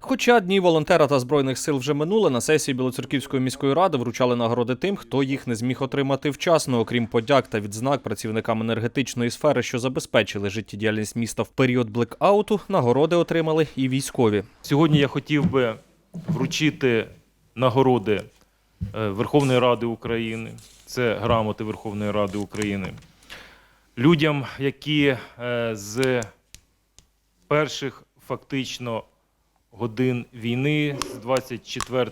Хоча дні волонтера та збройних сил вже минули, на сесії Білоцерківської міської ради вручали нагороди тим, хто їх не зміг отримати вчасно, окрім подяк та відзнак працівникам енергетичної сфери, що забезпечили життєдіяльність міста в період блекауту. Нагороди отримали і військові. Сьогодні я хотів би вручити нагороди е, Верховної Ради України. Це грамоти Верховної Ради України. Людям, які е, з перших фактично годин війни, з 24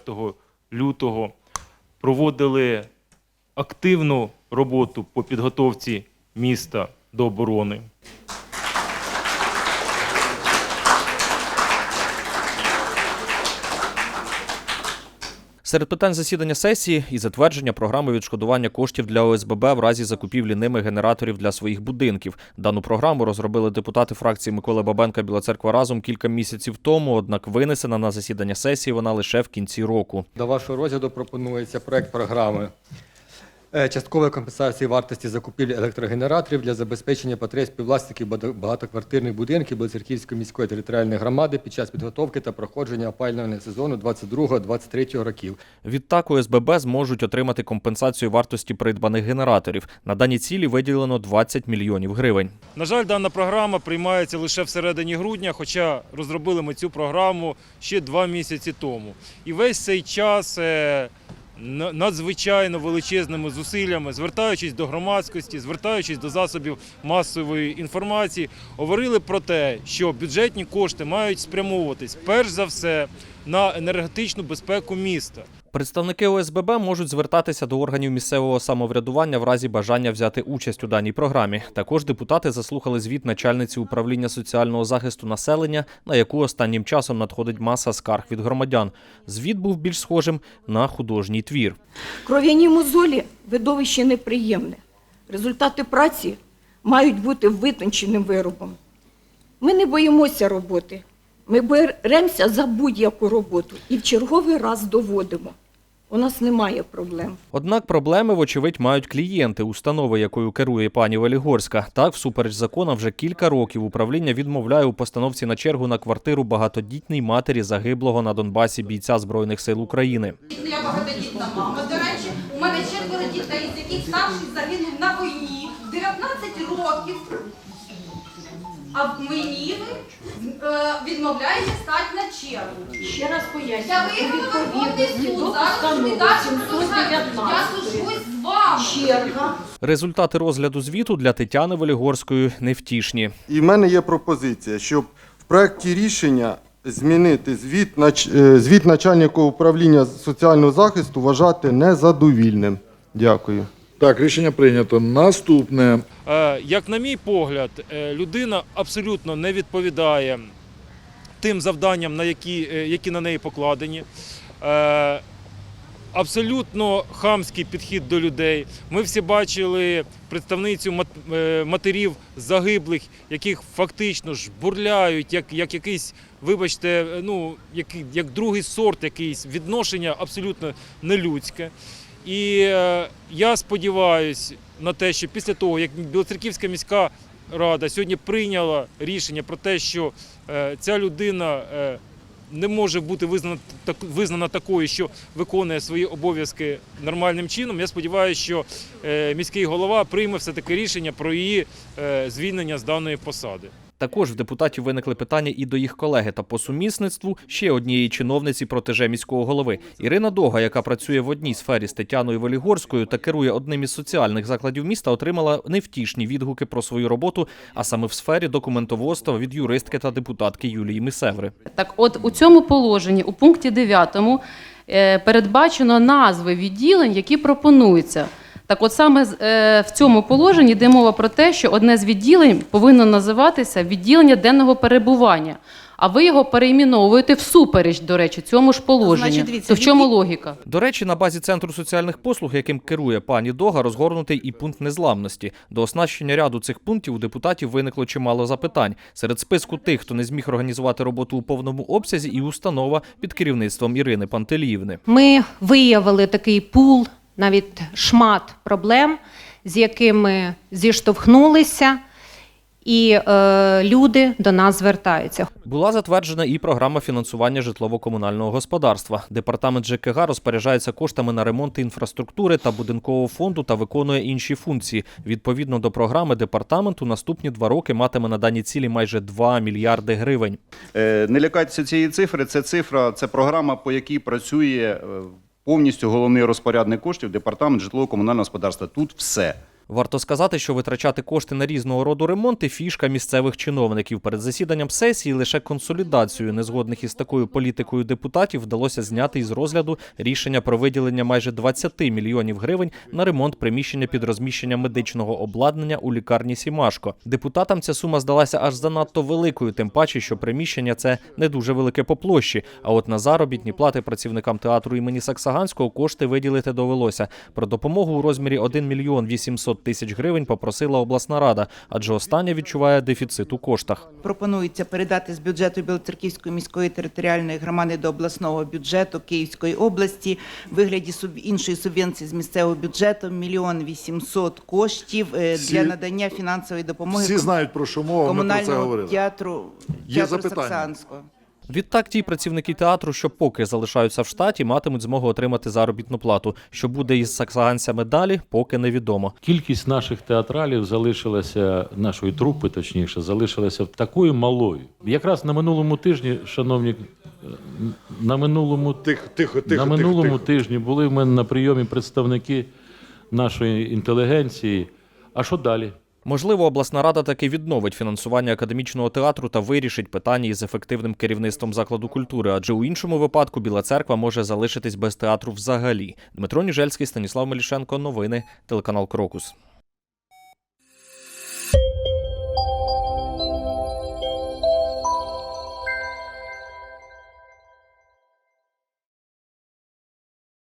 лютого, проводили активну роботу по підготовці міста до оборони. Серед питань засідання сесії і затвердження програми відшкодування коштів для ОСББ в разі закупівлі ними генераторів для своїх будинків. Дану програму розробили депутати фракції Миколи Бабенка Біла Церква разом кілька місяців тому. Однак винесена на засідання сесії вона лише в кінці року. До вашого розгляду пропонується проект програми часткової компенсації вартості закупівлі електрогенераторів для забезпечення потреб співвласників багатоквартирних будинків Білоцерківської міської територіальної громади під час підготовки та проходження опалювального сезону 22-23 років. Відтак ОСББ зможуть отримати компенсацію вартості придбаних генераторів. На дані цілі виділено 20 мільйонів гривень. На жаль, дана програма приймається лише всередині грудня, хоча розробили ми цю програму ще два місяці тому. І весь цей час е, надзвичайно величезними зусиллями, звертаючись до громадськості, звертаючись до засобів масової інформації, говорили про те, що бюджетні кошти мають спрямовуватись перш за все на енергетичну безпеку міста. Представники ОСББ можуть звертатися до органів місцевого самоврядування в разі бажання взяти участь у даній програмі. Також депутати заслухали звіт начальниці управління соціального захисту населення, на яку останнім часом надходить маса скарг від громадян. Звіт був більш схожим на художній твір. Кров'яні мозолі видовище неприємне. Результати праці мають бути витонченим виробом. Ми не боїмося роботи. Ми беремося за будь-яку роботу і в черговий раз доводимо. У нас немає проблем. Однак проблеми, вочевидь, мають клієнти установи, якою керує пані Велігорська. Так, всупереч законам, вже кілька років управління відмовляє у постановці на чергу на квартиру багатодітній матері загиблого на Донбасі бійця збройних сил України. Я багатодітна мама. До речі, у мене четверо дітей, з яких старший загинув на війні в 19 років. А мені ви е, відмовляєте стати на чергу. Ще раз пояснюю, Я виїхала в Верховний суд, зараз ви далі продовжуєте. Я сужусь з вами. черга. Результати розгляду звіту для Тетяни Велігорської невтішні. І в мене є пропозиція, щоб в проєкті рішення змінити звіт, нач- е, звіт начальника управління соціального захисту вважати незадовільним. Дякую. Так, рішення прийнято. Наступне. Е, Як на мій погляд, е, людина абсолютно не відповідає тим завданням, на які, е, які на неї покладені. Абсолютно хамський підхід до людей. Ми всі бачили представницю матерів загиблих, яких фактично ж бурляють, як, як якийсь, вибачте, ну, як, як другий сорт якийсь відношення абсолютно нелюдське. І е, я сподіваюся на те, що після того, як Білоцерківська міська рада сьогодні прийняла рішення про те, що е, ця людина е, не може бути визнана, визнана такою, що виконує свої обов'язки нормальним чином. Я сподіваюся, що міський голова прийме все таки рішення про її звільнення з даної посади. Також в депутатів виникли питання і до їх колеги та по сумісництву ще однієї чиновниці протеже міського голови Ірина Дога, яка працює в одній сфері з Тетяною Велігорською та керує одним із соціальних закладів міста, отримала невтішні відгуки про свою роботу, а саме в сфері документоводства від юристки та депутатки Юлії Мисеври. Так, от у цьому положенні, у пункті 9, е, передбачено назви відділень, які пропонуються. Так, от саме з- е, в цьому положенні йде мова про те, що одне з відділень повинно називатися відділення денного перебування. А ви його перейменовуєте всупереч, до речі, цьому ж положенню. Значить, дивіться, То в чому логіка? До речі, на базі центру соціальних послуг, яким керує пані Дога, розгорнутий і пункт незламності. До оснащення ряду цих пунктів у депутатів виникло чимало запитань. Серед списку тих, хто не зміг організувати роботу у повному обсязі, і установа під керівництвом Ірини Пантеліївни. Ми виявили такий пул, навіть шмат проблем, з якими зіштовхнулися. і е, люди до нас звертаються. Була затверджена і програма фінансування житлово-комунального господарства. Департамент ЖКГ розпоряджається коштами на ремонт інфраструктури та будинкового фонду та виконує інші функції. Відповідно до програми, департамент у наступні два роки матиме на дані цілі майже 2 мільярди гривень. Е, Не лякайтеся цієї цифри. Це цифра, це програма, по якій працює е, повністю головний розпорядник коштів департамент житлово-комунального господарства. Тут все. Варто сказати, що витрачати кошти на різного роду ремонти фішка місцевих чиновників. Перед засіданням сесії лише консолідацію незгодних із такою політикою депутатів вдалося зняти із розгляду рішення про виділення майже 20 мільйонів гривень на ремонт приміщення під розміщення медичного обладнання у лікарні Сімашко. Депутатам ця сума здалася аж занадто великою, тим паче, що приміщення це не дуже велике по площі. А от на заробітні плати працівникам театру імені Саксаганського кошти виділити довелося. Про допомогу у розмірі 1 мільйон 800 тисяч гривень попросила обласна рада, адже остання відчуває дефіцит у коштах. Пропонується передати з бюджету Білоцерківської міської територіальної громади до обласного бюджету Київської області в вигляді суб- іншої субвенції з місцевого бюджету мільйон вісімсот коштів е, Всі- для надання фінансової допомоги Всі знають, про що мова, ми про це говорили. театру, Є запитання? Саксанського. Відтак, ті працівники театру, що поки залишаються в штаті, матимуть змогу отримати заробітну плату. Що буде із саксаганцями далі, поки невідомо. Кількість наших театралів залишилася, нашої трупи, точніше, залишилася такою малою. Якраз на минулому тижні, шановні, е, на минулому, Тихо, тихо, тихо. на минулому тихо, тихо. тижні були в мене на прийомі представники нашої інтелігенції. А що далі? Можливо, обласна рада таки відновить фінансування академічного театру та вирішить питання із ефективним керівництвом закладу культури, адже у іншому випадку Біла Церква може залишитись без театру взагалі. Дмитро Ніжельський, Станіслав Мелішенко. Новини, телеканал Крокус.